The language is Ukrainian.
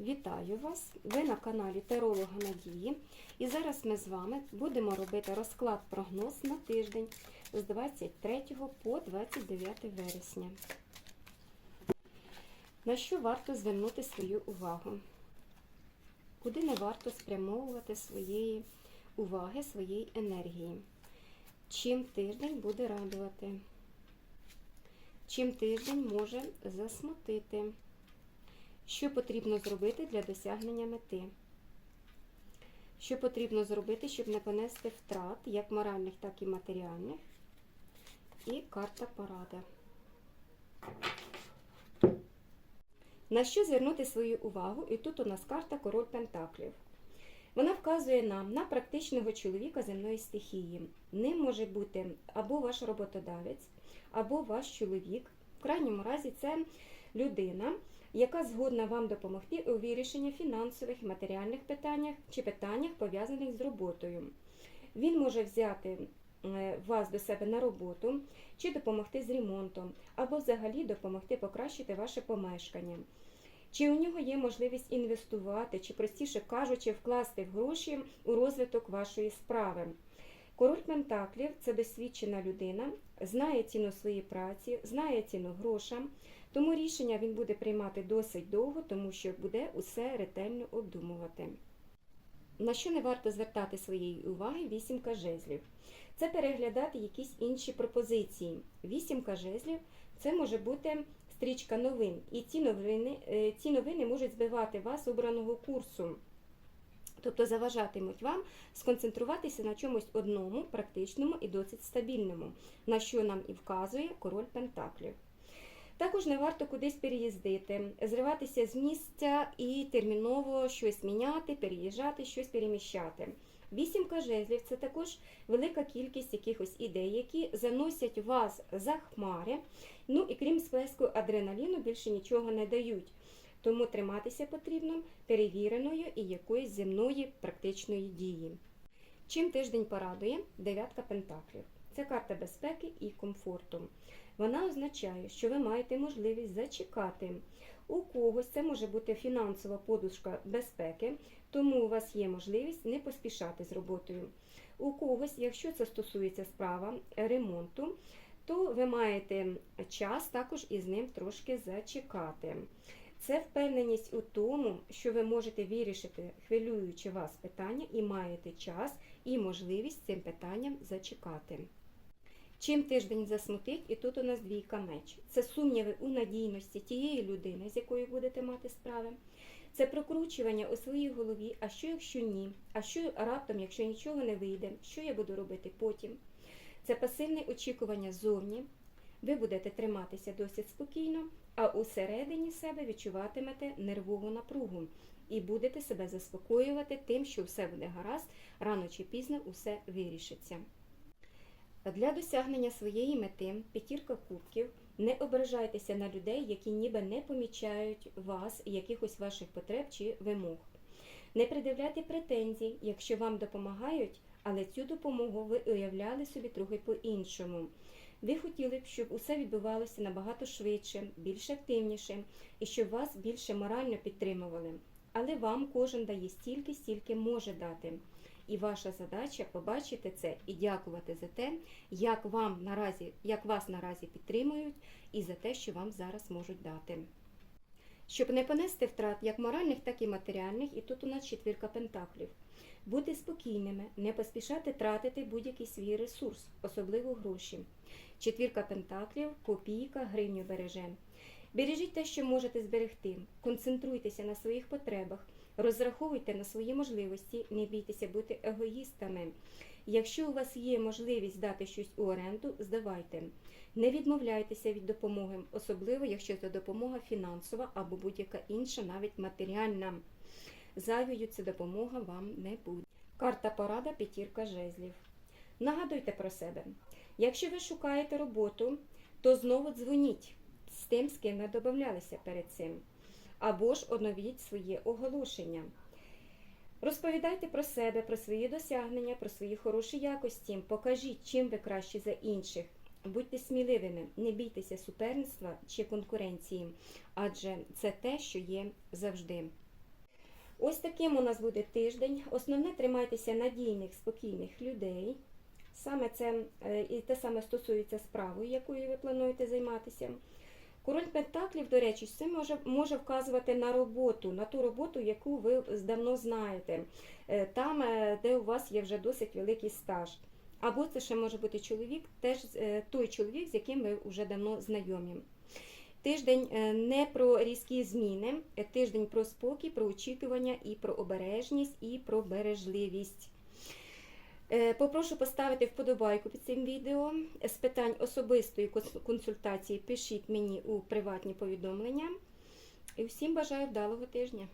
Вітаю вас! Ви на каналі Теролога Надії. І зараз ми з вами будемо робити розклад прогноз на тиждень з 23 по 29 вересня. На що варто звернути свою увагу? Куди не варто спрямовувати своєї уваги, своєї енергії? Чим тиждень буде радувати? Чим тиждень може засмутити? Що потрібно зробити для досягнення мети? Що потрібно зробити, щоб не понести втрат, як моральних, так і матеріальних? І карта порада. На що звернути свою увагу? І тут у нас карта Король Пентаклів. Вона вказує нам на практичного чоловіка земної стихії. Ним може бути або ваш роботодавець, або ваш чоловік. В крайньому разі це людина, яка згодна вам допомогти у вирішенні фінансових і матеріальних питаннях чи питаннях, пов'язаних з роботою. Він може взяти е, вас до себе на роботу, чи допомогти з ремонтом, або взагалі допомогти покращити ваше помешкання. Чи у нього є можливість інвестувати, чи, простіше кажучи, вкласти в гроші у розвиток вашої справи. Король Пентаклів це досвідчена людина, знає ціну своєї праці, знає ціну грошам, тому рішення він буде приймати досить довго, тому що буде усе ретельно обдумувати. На що не варто звертати своєї уваги вісімка жезлів? Це переглядати якісь інші пропозиції. Вісімка жезлів це може бути стрічка новин, і ці новини, е, ці новини можуть збивати вас обраного курсу. Тобто заважатимуть вам сконцентруватися на чомусь одному, практичному і досить стабільному, на що нам і вказує король Пентаклів. Також не варто кудись переїздити, зриватися з місця і терміново щось міняти, переїжджати, щось переміщати. Вісімка жезлів це також велика кількість якихось ідей, які заносять вас за хмари. Ну і крім сплеску адреналіну, більше нічого не дають. Тому триматися потрібно перевіреної і якоїсь земної практичної дії. Чим тиждень порадує дев'ятка пентаклів. Це карта безпеки і комфорту. Вона означає, що ви маєте можливість зачекати. У когось це може бути фінансова подушка безпеки, тому у вас є можливість не поспішати з роботою. У когось, якщо це стосується справа ремонту, то ви маєте час також із ним трошки зачекати. Це впевненість у тому, що ви можете вирішити хвилюючи вас питання і маєте час і можливість цим питанням зачекати. Чим тиждень засмутить, і тут у нас двійка меч. Це сумніви у надійності тієї людини, з якою будете мати справи. Це прокручування у своїй голові, а що якщо ні, а що раптом, якщо нічого не вийде, що я буду робити потім. Це пасивне очікування зовні. Ви будете триматися досить спокійно, а усередині себе відчуватимете нервову напругу і будете себе заспокоювати тим, що все буде гаразд, рано чи пізно усе вирішиться. Для досягнення своєї мети п'ятірка кубків не ображайтеся на людей, які ніби не помічають вас, якихось ваших потреб чи вимог. Не придивляйте претензій, якщо вам допомагають, але цю допомогу ви уявляли собі трохи по-іншому. Ви хотіли б, щоб усе відбувалося набагато швидше, більш активніше і щоб вас більше морально підтримували. Але вам кожен дає стільки, стільки може дати. І ваша задача побачити це і дякувати за те, як вам наразі, як вас наразі підтримують, і за те, що вам зараз можуть дати. Щоб не понести втрат як моральних, так і матеріальних, і тут у нас четвірка пентаклів. Бути спокійними, не поспішати тратити будь-який свій ресурс, особливо гроші. Четвірка пентаклів, копійка, гривню береже. Бережіть те, що можете зберегти, концентруйтеся на своїх потребах, розраховуйте на свої можливості, не бійтеся бути егоїстами. Якщо у вас є можливість дати щось у оренду, здавайте. Не відмовляйтеся від допомоги, особливо якщо це допомога фінансова або будь-яка інша, навіть матеріальна. Зайвою ця допомога вам не буде. Карта порада п'ятірка жезлів. Нагадуйте про себе. Якщо ви шукаєте роботу, то знову дзвоніть з тим, з ким ви додавалися перед цим. Або ж оновіть своє оголошення. Розповідайте про себе, про свої досягнення, про свої хороші якості. Покажіть, чим ви краще за інших. Будьте сміливими, не бійтеся суперництва чи конкуренції, адже це те, що є завжди. Ось таким у нас буде тиждень. Основне тримайтеся надійних, спокійних людей. Саме це е, і те саме стосується справи, якою ви плануєте займатися. Король Пентаклів, до речі, це може, може вказувати на роботу, на ту роботу, яку ви давно знаєте, Е, там, е, де у вас є вже досить великий стаж. Або це ще може бути чоловік, теж той чоловік, з яким ви вже давно знайомі. Тиждень не про різкі зміни, тиждень про спокій, про очікування і про обережність, і про бережливість. Е, Попрошу поставити вподобайку під цим відео. З питань особистої конс- консультації пишіть мені у приватні повідомлення. І всім бажаю вдалого тижня.